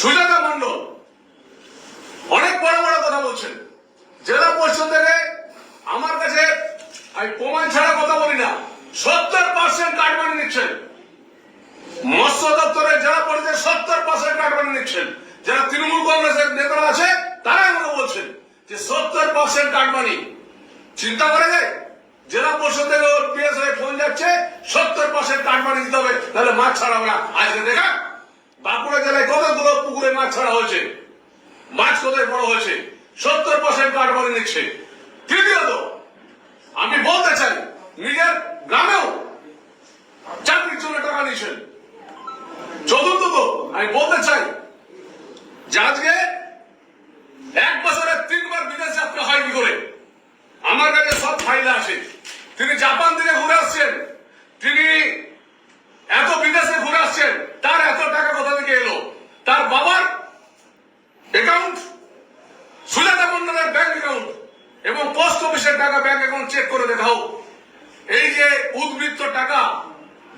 সুজাতা মন্ডল, অনেক বড় বড় কথা বলছেন। জেলা পরিষদ থেকে আমার কাছে আমি প্রমাণ ছাড়া কথা বলি না, সত্তর পার্সেন্ট কার্ড বানিয়ে নিচ্ছেন। মৎস্য দপ্তরের জেলা পরিষদের সত্তর পার্সেন্ট কার্ড বানিয়ে নিচ্ছেন। যারা তৃণমূল কংগ্রেসের নেতারা আছে তারা আমাকে বলছেন যে সত্তর পার্সেন্ট কার্ড বানি চিন্তা করে যায় জেলা পরিষদ থেকে ওর পিএস ফোন যাচ্ছে, সত্তর পার্সেন্ট কার্ড বানিয়ে দিতে হবে, তাহলে মাছ ছাড়াবো না। আজকে দেখা বাঁকুড়া জেলায় কতগুলো পুকুরে মাছ ছাড়া হয়েছে? মাছ কোথায় বড় হয়েছে? সত্তর পার্সেন্ট কার্ড বানিয়ে নিচ্ছে। তৃতীয়ত, আমি বলতে চাই, নিজের গ্রামেও চাকরির জন্য টাকা নিয়েছেন। চতুর্থত, আমি বলতে চাই যে আজকে এক বছরে তিনবার বিদেশ যাত্রা হয় কি করে? আমার কাছে সব ফাইল আছে। তিনি জাপান থেকে ঘুরে আসছেন। তিনি এত বিদেশে ঘুরে আসছেন তার এত টাকা কোথা থেকে এলো তার বাবার অ্যাকাউন্ট সুজাতা মন্ডলের ব্যাংক অ্যাকাউন্ট এবং পোস্ট অফিসের টাকা ব্যাংক অ্যাকাউন্ট চেক করে দেখাও। এই যে উদ্বৃত্ত টাকা,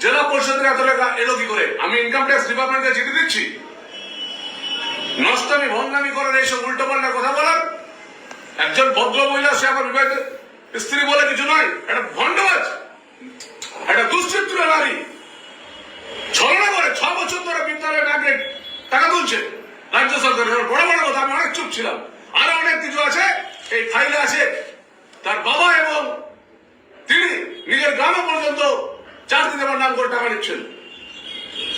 জেলা পরিষদের এত টাকা এলো কি করে? আমি ইনকাম ট্যাক্স ডিপার্টমেন্টে চিঠি দিচ্ছি। নষ্টমী, ভণ্ডামি করার এইসব উল্টো পাল্টা কথা বলার। একজন ভদ্র মহিলা, সে আমার বিবাহিত স্ত্রী বলে কিছু নয়, একটা ভণ্ডবাজ একটা দুশ্চিত্র নারী। ছলনা করে, ছ বছর ধরে বিদ্যালয়ে ডাকে টাকা তুলছে। রাজ্য সরকারের বড় বড় কথা, আমি অনেক চুপ ছিলাম। আরও অনেক কিছু আছে এই ফাইলে আছে তার বাবা এবং তিনি নিজের গ্রামে পর্যন্ত চাকরি দেওয়ার নাম করে টাকা নিচ্ছেন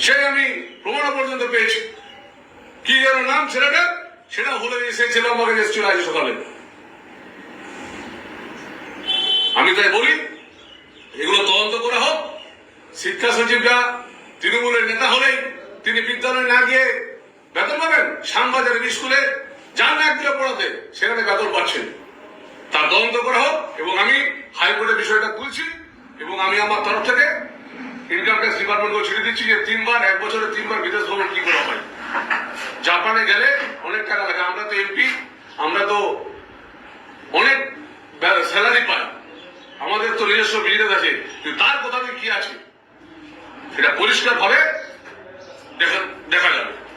সেই আমি প্রমাণ পর্যন্ত পেয়েছি। কি যেন নাম ছেলেটা, সেটা গিয়ে সেই ছেলে আমাকে এসেছিল আজ সকালে। আমি তাই বলি, এগুলো তদন্ত করা হোক। শিক্ষা সচিবরা তৃণমূলের নেতা হলেই তিনি বিদ্যালয়ে না গিয়ে বেতন পাবেন। শ্যামবাজারের স্কুলে না পড়াতে সেখানে বেতন পাচ্ছেন তার তদন্ত করা হোক, এবং আমি হাইকোর্টে বিষয়টা তুলছি, এবং আমি আমার তরফ থেকে ইনকাম ট্যাক্স ডিপার্টমেন্টকে ছেড়ে দিচ্ছি যে তিনবার, এক বছরে তিনবার বিদেশ ভ্রমণ কি করা হয়। জাপানে গেলে অনেক টাকা লাগে। আমরা তো এমপি আমরা তো অনেক স্যালারি পাই। আমাদের তো নিজস্ব বিজনেস আছে। তার কোথাও কি আছে? সেটা পরিষ্কার ভাবে দেখা দেখা যাবে।